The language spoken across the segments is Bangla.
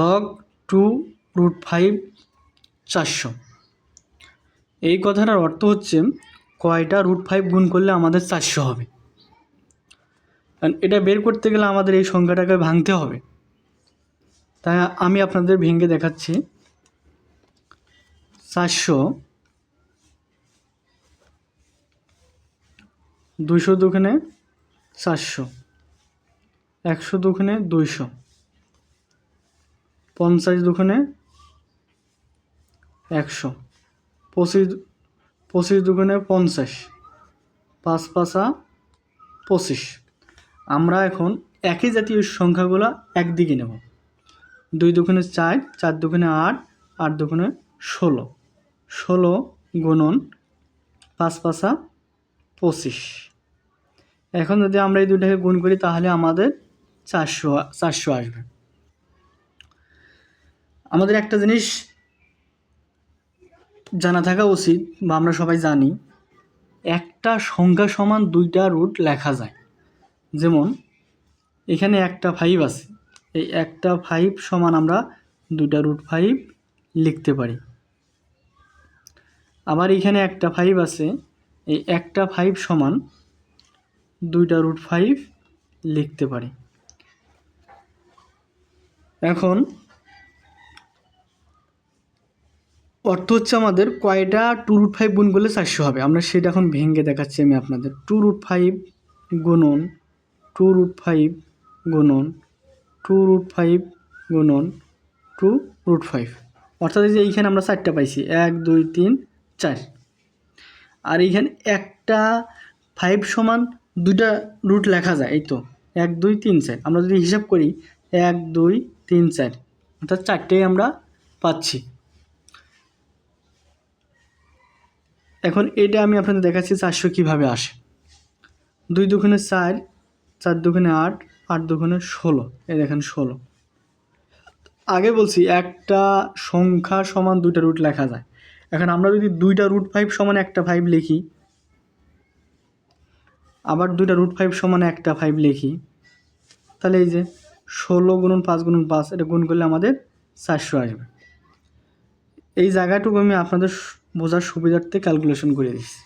লগ টু রুট ফাইভ চারশো। এই কথাটার অর্থ হচ্ছে কয়টা রুট ফাইভ গুণ করলে আমাদের চারশো হবে। এটা বের করতে গেলে আমাদের এই সংখ্যাটাকে ভাঙতে হবে। তাই আমি আপনাদের ভেঙে দেখাচ্ছি। চারশো দুইশো দুখানে চারশো, একশো দুখানে দুইশো। পঞ্চাশ দুখানে একশো। পঁচিশ পঁচিশ দুগুণে পঞ্চাশ। পাঁচ পাঁচা পঁচিশ। আমরা এখন একই জাতীয় সংখ্যাগুলো একদিকে নেব। দুই দুগুণে চার চার দুগুণে আট আট দুগুণে ষোলো। ষোলো গুণন পাঁচ পাঁচা পঁচিশ। এখন যদি আমরা এই দুটাকে গুণ করি তাহলে আমাদের চারশো চারশো আসবে। আমাদের একটা জিনিস জানা থাকা উচিত বা আমরা সবাই জানি, একটা সংখ্যা সমান দুইটা রুট লেখা যায়। যেমন, এখানে একটা ফাইভ আছে। এই একটা ফাইভ সমান আমরা দুইটা রুট ফাইভ লিখতে পারি। আবার এখানে একটা ফাইভ আছে। এই একটা ফাইভ সমান দুইটা রুট ফাইভ লিখতে পারি। এখন অর্থ হচ্ছে আমাদের কয়টা টু রুট ফাইভ গুণ করলে চারশো হবে। আমরা সেটা এখন ভেঙে দেখাচ্ছি আমি আপনাদের। টু রুট ফাইভ গুণন টু রুট ফাইভ গুণন টু রুট ফাইভ গুণন টু রুট ফাইভ অর্থাৎ এই যে এইখানে আমরা চারটা পাইছি, এক, দুই, তিন, চার। আর এইখানে একটা ফাইভ সমান দুইটা রুট লেখা যায়, এই তো। এক, দুই, তিন, চার। আমরা যদি হিসাব করি, এক, দুই, তিন, চার। অর্থাৎ চারটেই আমরা পাচ্ছি। এখন এটা আমি আপনাদের দেখাচ্ছি চারশো কীভাবে আসে। দুই দুগুণে চার চার দুগুণে আট আট দুগুণে ষোলো। এই দেখেন ষোলো। আগে বলছি একটা সংখ্যা সমান দুইটা রুট লেখা যায়। এখন আমরা যদি দুইটা রুট ফাইভ সমান একটা ফাইভ লিখি, আবার দুইটা রুট ফাইভ সমান একটা ফাইভ লিখি, তাহলে এই যে ষোলো গুণন পাঁচ গুণন পাঁচ, এটা গুণ করলে আমাদের চারশো আসবে। এই জায়গাটুকু আমি আপনাদের বোঝার সুবিধার্থে ক্যালকুলেশন করে দিচ্ছি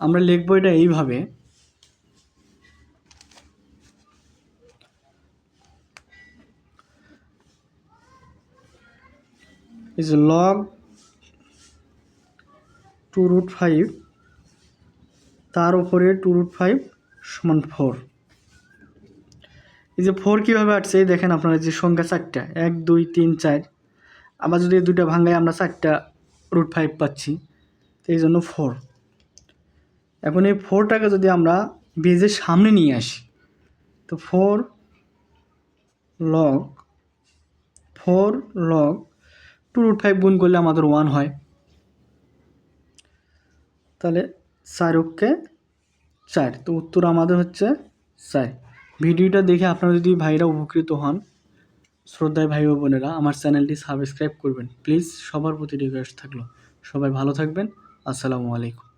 আমরা লিখব এটা এইভাবে। Is log two root five তার উপরে টু রুট ফাইভ সমান ফোর এই যে ফোর কীভাবে আসছে, এই দেখেন আপনারা যে সংখ্যা চারটা, এক, দুই, তিন, চার। আবার যদি দুইটা ভাঙ্গায় আমরা চারটা রুট ফাইভ পাচ্ছি, তো এই জন্য ফোর এখন এই ফোরটাকে যদি আমরা বেজের সামনে নিয়ে আসি, তো four log four log two root five গুণ করলে আমাদের ওয়ান হয়। তাহলে চার ওকে চার, তো উত্তর আমাদের হচ্ছে চার। ভিডিওটা দেখে আপনারা যদি ভাইরা উপকৃত হন শ্রদ্ধায় ভাই ও বোনেরা, আমার চ্যানেলটি সাবস্ক্রাইব করবেন। প্লিজ সবার প্রতি রিকোয়েস্ট থাকল। সবাই ভালো থাকবেন। আসসালামু আলাইকুম।